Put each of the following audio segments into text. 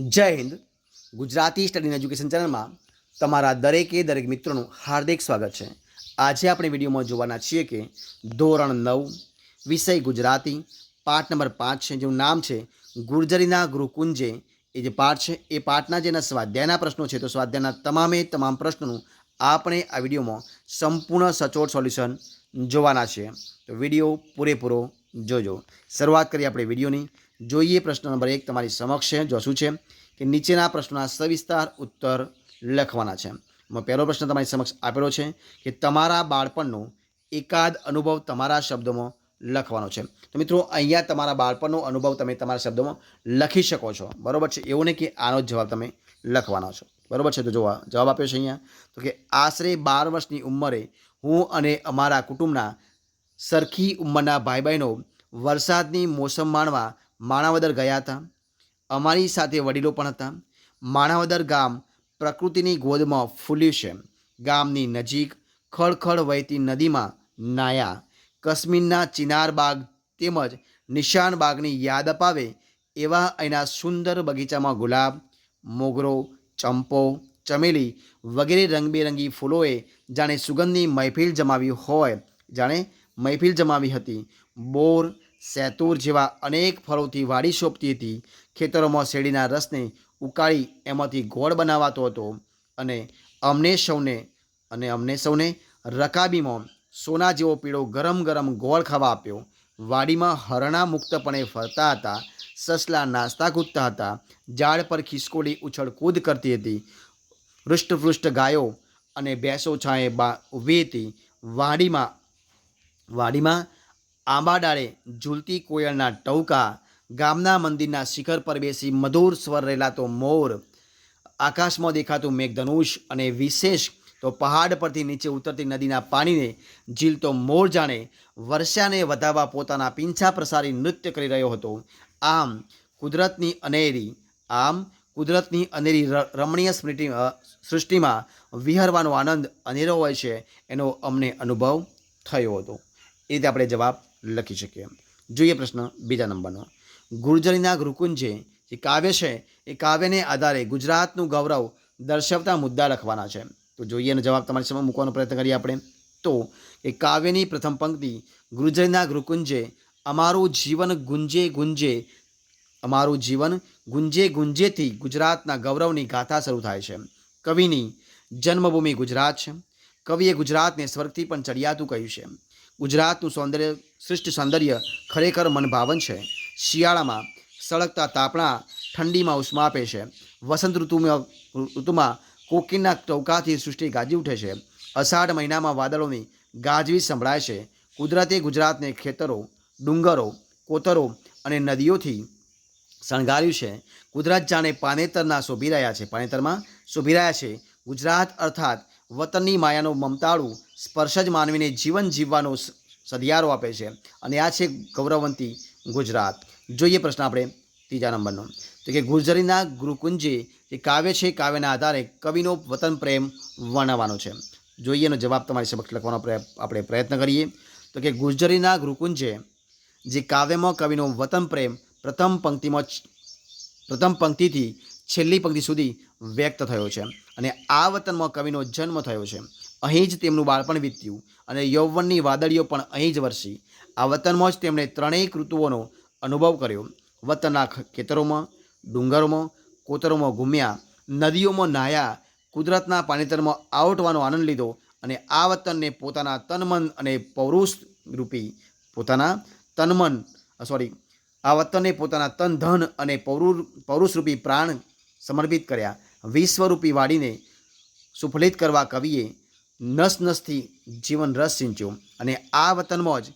જય Hind. Gujarati study education ચેનલમાં તમારા દરેકે દરેક મિત્રોનું હાર્દિક સ્વાગત છે. આજે આપણે વિડીયોમાં જોવાના છીએ કે ધોરણ નવ, વિષય ગુજરાતી, પાઠ નંબર પાંચ છે, જેનું નામ છે ગુર્જરીના ગૃહકુંજે એ જે પાઠ છે, એ પાઠના જેના સ્વાધ્યાયના પ્રશ્નો છે, તો સ્વાધ્યાયના તમામે તમામ પ્રશ્નોનું આપણે આ વિડીયોમાં સંપૂર્ણ સચોટ સોલ્યુશન જોવાના છે. તો વીડિયો પૂરેપૂરો જોજો. શરૂઆત કરીએ આપણે વિડીયોની. જોઈએ, પ્રશ્ન નંબર એક તમારી સમક્ષ છે, જો છે કે નીચેના પ્રશ્નોના સવિસ્તાર ઉત્તર લખવાના છે. એમાં પહેલો પ્રશ્ન તમારી સમક્ષ આપેલો છે કે તમારા બાળપણનો એકાદ અનુભવ તમારા શબ્દોમાં લખવાનો છે. તો મિત્રો, અહીંયા તમારા બાળપણનો અનુભવ તમે તમારા શબ્દોમાં લખી શકો છો. બરોબર છે? એવું નહીં કે આનો જ જવાબ તમે લખવાનો છો. બરોબર છે? તો જોવા, જવાબ આપ્યો છે અહીંયા. તો કે આશરે બાર વર્ષની ઉંમરે હું અને અમારા કુટુંબના સરખી ઉંમરના ભાઈ બહેનો વરસાદની મોસમ માણવા માણાવદર ગયા હતા. અમારી સાથે વડીલો પણ હતા. માણાવદર ગામ પ્રકૃતિની ગોદમાં ફૂલ્યું છે. ગામની નજીક ખળખળ વહેતી નદીમાં નાયા. કશ્મીરના ચિનાર બાગ તેમજ નિશાન બાગની યાદ અપાવે એવા અહીંના સુંદર બગીચામાં ગુલાબ, મોગરો, ચંપો, ચમેલી વગેરે રંગબેરંગી ફૂલોએ જાણે સુગંધની મહેફિલ જમાવી હોય, જાણે મહેફિલ જમાવી હતી. બોર સેતુર જેવા અનેક ફળોથી વાડી શોભતી હતી. ખેતરોમાં શેરડીના રસને ઉકાળી એમાંથી ગોળ બનાવાતો હતો અને અમને સૌને અને અમને સૌને રકાબીમાં સોના જેવો પીળો ગરમ ગરમ ગોળ ખાવા આપ્યો. વાડીમાં હરણા મુક્તપણે ફરતા હતા. સસલા નાસ્તા કૂદતા હતા. ઝાડ પર ખિસકોલી ઉછળ કૂદ કરતી હતી. હૃષ્ટપૃષ્ટ ગાયો અને ભેંસો છાંયે બા ઊભી હતી. વાડીમાં વાડીમાં આંબા ડાળે ઝૂલતી કોયલના ટવકા ગામના મંદિરના શિખર પર બેસી મધુર સ્વર રેલાતો મોર. આકાશમાં દેખાતું મેઘધનુષ અને વિશેષ તો પહાડ પરથી નીચે ઉતરતી નદીના પાણીને ઝીલતો મોર જાણે વર્ષાને વધાવવા પોતાના પીંછા પ્રસારી નૃત્ય કરી રહ્યો હતો. આમ, કુદરતની અનેરી, આમ, કુદરતની અનેરી રમણીય સ્મૃતિ સૃષ્ટિમાં વિહરવાનો આનંદ અનેરો હોય છે, એનો અમને અનુભવ થયો હતો. એ રીતે આપણે જવાબ લખી શકીએ જોઈએ પ્રશ્ન બીજા નંબરનો. ગુર્જરીના ગુરુકુંજે જે કાવ્ય છે, એ કાવ્યને આધારે ગુજરાતનું ગૌરવ દર્શાવતા મુદ્દા લખવાના છે. તો જોઈએ એનો જવાબ તમારી સમય મૂકવાનો પ્રયત્ન કરીએ આપણે. તો એ કાવ્યની પ્રથમ પંક્તિ, ગુર્જરીના ગૃકુંજે અમારું જીવન ગુંજે ગુંજે, અમારું જીવન ગુંજે ગુંજેથી ગુજરાતના ગૌરવની ગાથા શરૂ થાય છે. કવિની જન્મભૂમિ ગુજરાત છે. કવિએ ગુજરાતને સ્વર્ગથી પણ ચડિયાતું કહ્યું છે. ગુજરાતનું સૌંદર્ય સૃષ્ટિ સૌંદર્ય ખરેખર મનભાવન છે. શિયાળામાં સળગતા તાપણા ઠંડીમાં ઉષ્મા આપે છે. વસંત ઋતુમાં ઋતુમાં કોકીના ટોકાથી સૃષ્ટિ ગાજી ઉઠે છે. અષાઢ મહિનામાં વાદળોની ગાજવી સંભળાય છે. કુદરતે ગુજરાતને ખેતરો, ડુંગરો, કોતરો અને નદીઓથી શણગાર્યું છે. ગુજરાત જાણે પાનેતરના શોભી રહ્યા છે. પાનેતરમાં શોભી રહ્યા છે. ગુજરાત અર્થાત વતનની માયાનો મમતાળું સ્પર્શ જ માનવીને જીવન જીવવાનો સધિયારો આપે છે. અને આ છે ગૌરવવંતી ગુજરાત. જોઈએ પ્રશ્ન આપણે ત્રીજા નંબરનો. તો કે ગુર્જરીના ગુરુકુંજે જે કાવ્ય છે કાવ્યના આધારે કવિનો વતન પ્રેમ વર્ણવવાનો છે. જોઈએ એનો જવાબ તમારી સમક્ષ લખવાનો આપણે પ્રયત્ન કરીએ. તો કે ગુર્જરીના ગુરુકુંજે જે કાવ્યમાં કવિનો વતન પ્રેમ પ્રથમ પંક્તિમાં પ્રથમ પંક્તિથી છેલ્લી પંક્તિ સુધી વ્યક્ત થયો છે. અને આ વતનમાં કવિનો જન્મ થયો છે. અહીં જ તેમનું બાળપણ વીત્યું અને યૌવનની વાદળીઓ પણ અહીં જ વરસી. આ વતનમાં જ તેમણે ત્રણેય ઋતુઓનો અનુભવ કર્યો. વતનના ખેતરોમાં, ડુંગરોમાં, કોતરોમાં ઘૂમ્યા, નદીઓમાં નાહ્યા, કુદરતના પાણીતરમાં આવટવાનો આનંદ લીધો અને આ વતનને પોતાના તનમન અને પૌરુષ રૂપી પોતાના તનમન સોરી આ વતનને પોતાના તન, ધન અને પૌરુ પૌરુષરૂપી પ્રાણ સમર્પિત કર્યા. વિશ્વરૂપી વાડીને સુફલિત કરવા કવિએ નસ નસથી જીવન રસ સિંચ્યો અને આ વતનમાં જ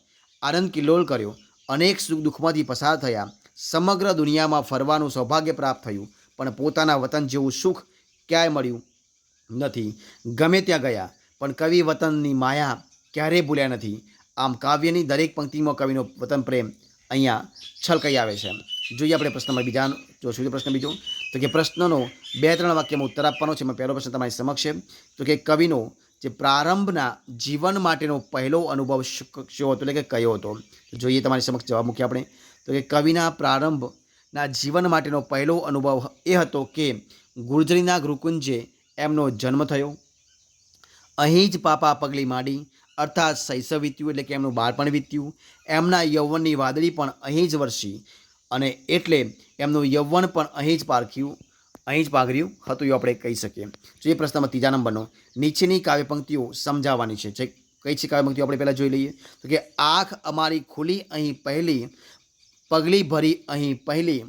આનંદ કિલ્લોલ કર્યો. અનેક સુખ દુઃખમાંથી પસાર થયા. સમગ્ર દુનિયામાં ફરવાનું સૌભાગ્ય પ્રાપ્ત થયું, પણ પોતાના વતન જેવું સુખ ક્યાંય મળ્યું નથી. ગમે ત્યાં ગયા, પણ કવિ વતનની માયા ક્યારેય ભૂલ્યા નથી. આમ કાવ્યની દરેક પંક્તિમાં કવિનો વતન પ્રેમ અહીંયા છલકાઈ આવે છે. જોઈએ આપણે પ્રશ્નમાં બીજા જોશું પ્રશ્ન બીજો? તો કે પ્રશ્નનો બે ત્રણ વાક્યમાં ઉત્તર આપવાનો છે. પહેલો પ્રશ્ન તમારી સમક્ષ છે. તો કે કવિનો જે પ્રારંભના જીવન માટેનો પહેલો અનુભવ શું હતો, એટલે કે કયો હતો. જોઈએ તમારી સમક્ષ જવાબ મૂકીએ આપણે. તો કે કવિના પ્રારંભના જીવન માટેનો પહેલો અનુભવ એ હતો કે ગુર્જરીના ગુરુકુંજે એમનો જન્મ થયો. અહીં જ પાપા પગલી માંડી, અર્થાત શૈશવ વીત્યું એટલે કે એમનું બાળપણ વીત્યું. એમના યૌવનની વાદળી પણ અહીં જ વરસી અને એટલે એમનું યૌવન પણ અહીં જ પારખ્યું. અહીં જ પાઘર્યું હતું, એવું આપણે કહી શકીએ. તો એ પ્રશ્નમાં ત્રીજા નંબરનો, નીચેની કાવ્ય પંક્તિઓ સમજાવવાની છે. જે કઈ છે કાવ્ય પંક્તિઓ, આપણે પહેલાં જોઈ લઈએ. તો કે, આંખ અમારી ખુલી અહીં પહેલી, પગલી ભરી અહીં પહેલી,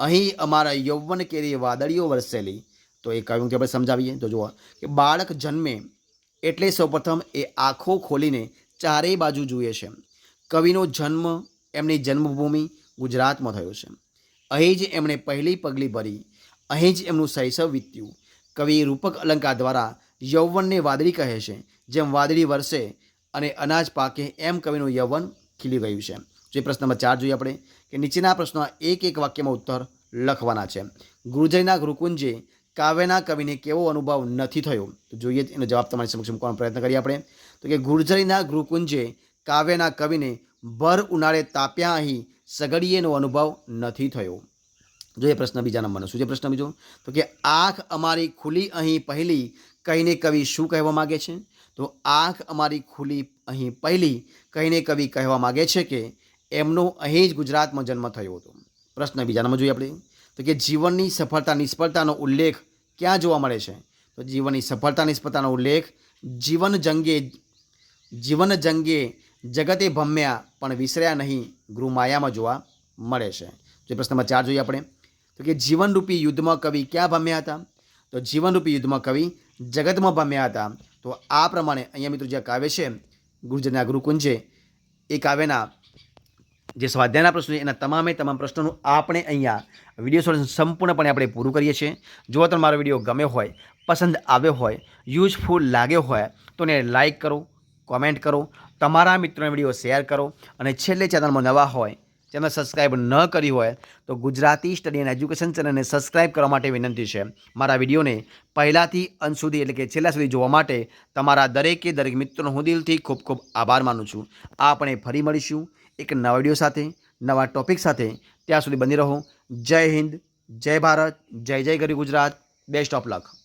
અહીં અમારા યૌવન કેરી વાદળીઓ વરસેલી. તો એ કાવ્ય આપણે સમજાવીએ. તો જુઓ, કે બાળક જન્મે એટલે સૌપ્રથમ એ આંખો ખોલીને ચારેય બાજુ જુએ છે. કવિનો જન્મ એમની જન્મભૂમિ ગુજરાતમાં થયો છે. અહીં જ એમણે પહેલી પગલી ભરી અહીં જ એમનું શૈશવ વીત્યું. કવિ રૂપક અલંકાર દ્વારા યૌવનને વાદળી કહે છે. જેમ વાદળી વરસે અને અનાજ પાકે, એમ કવિનું યૌવન ખીલી ગયું છે. જે પ્રશ્ન નંબર ચાર જોઈએ આપણે, કે નીચેના પ્રશ્નો એક એક વાક્યમાં ઉત્તર લખવાના છે. ગુરુજયના ગુરુકુંજે કાવ્યના કવિને કેવો અનુભવ નથી થયો? તો જોઈએ એનો જવાબ તમારી સમક્ષ મૂકવાનો પ્રયત્ન કરીએ આપણે. તો કે ગુર્જરીના ગુરુકુંજે કાવ્યના કવિને ભર ઉનાળે તાપ્યા અહીં સગડીએનો અનુભવ નથી થયો. જોઈએ પ્રશ્ન બીજા નંબરનો શું છે પ્રશ્ન બીજો? તો કે આંખ અમારી ખુલી અહીં પહેલી કહીને કવિ શું કહેવા માગે છે? તો આંખ અમારી ખુલી અહીં પહેલી કહીને કવિ કહેવા માગે છે કે એમનો અહીં જ ગુજરાતમાં જન્મ થયો હતો. પ્રશ્ન બીજા નંબર જોઈએ આપણે. તો કે જીવનની સફળતા, નિષ્ફળતાનો ઉલ્લેખ ક્યાં જોવા મળે છે? તો જીવનની સફળતા, નિષ્ફળતાનો ઉલ્લેખ જીવન જંગે જીવન જંગે જગતે ભમ્યા પણ વિસર્યા નહીં ગૃહમાયામાં જોવા મળે છે. જે પ્રશ્ન નંબર ચાર જોઈએ આપણે. તો કે જીવનરૂપી યુદ્ધમાં કવિ ક્યાં ભમ્યા હતા? તો જીવનરૂપી યુદ્ધમાં કવિ જગતમાં ભમ્યા હતા. તો આ પ્રમાણે અહીંયા મિત્રો જે કાવ્ય છે ગુર્જરના ગુરુકુંજે, એ કાવ્યના જે સ્વાધ્યાયના પ્રશ્નો એના તમામે તમામ પ્રશ્નોનું આપણે અહીંયા વીડિયો સોલ્યુશન સંપૂર્ણપણે આપણે પૂરું કરીએ છીએ. જો તમને મારો વીડિયો ગમ્યો હોય, પસંદ આવ્યો હોય, યુઝફુલ લાગ્યો હોય, તો એને લાઇક કરો, કોમેન્ટ કરો, તમારા મિત્રોને વીડિયો શેર કરો, અને છેલ્લે ચેનલમાં નવા હોય ચેનલ સબસ્ક્રાઈબ ન કરી હોય તો ગુજરાતી સ્ટડી એન્ડ એજ્યુકેશન ચેનલને સબસ્ક્રાઈબ કરવા માટે વિનંતી છે. મારા વિડીયોને પહેલાંથી અંત સુધી એટલે કે છેલ્લા સુધી જોવા માટે તમારા દરેકે દરેક મિત્રોનો હું દિલથી ખૂબ ખૂબ આભાર માનું છું. આપણે ફરી મળીશું એક નવા વીડિયો સાથે, નવા ટોપિક સાથે. ત્યાં સુધી બની રહો. જય હિન્દ, જય ભારત, જય જય ગરી ગુજરાત. Best of luck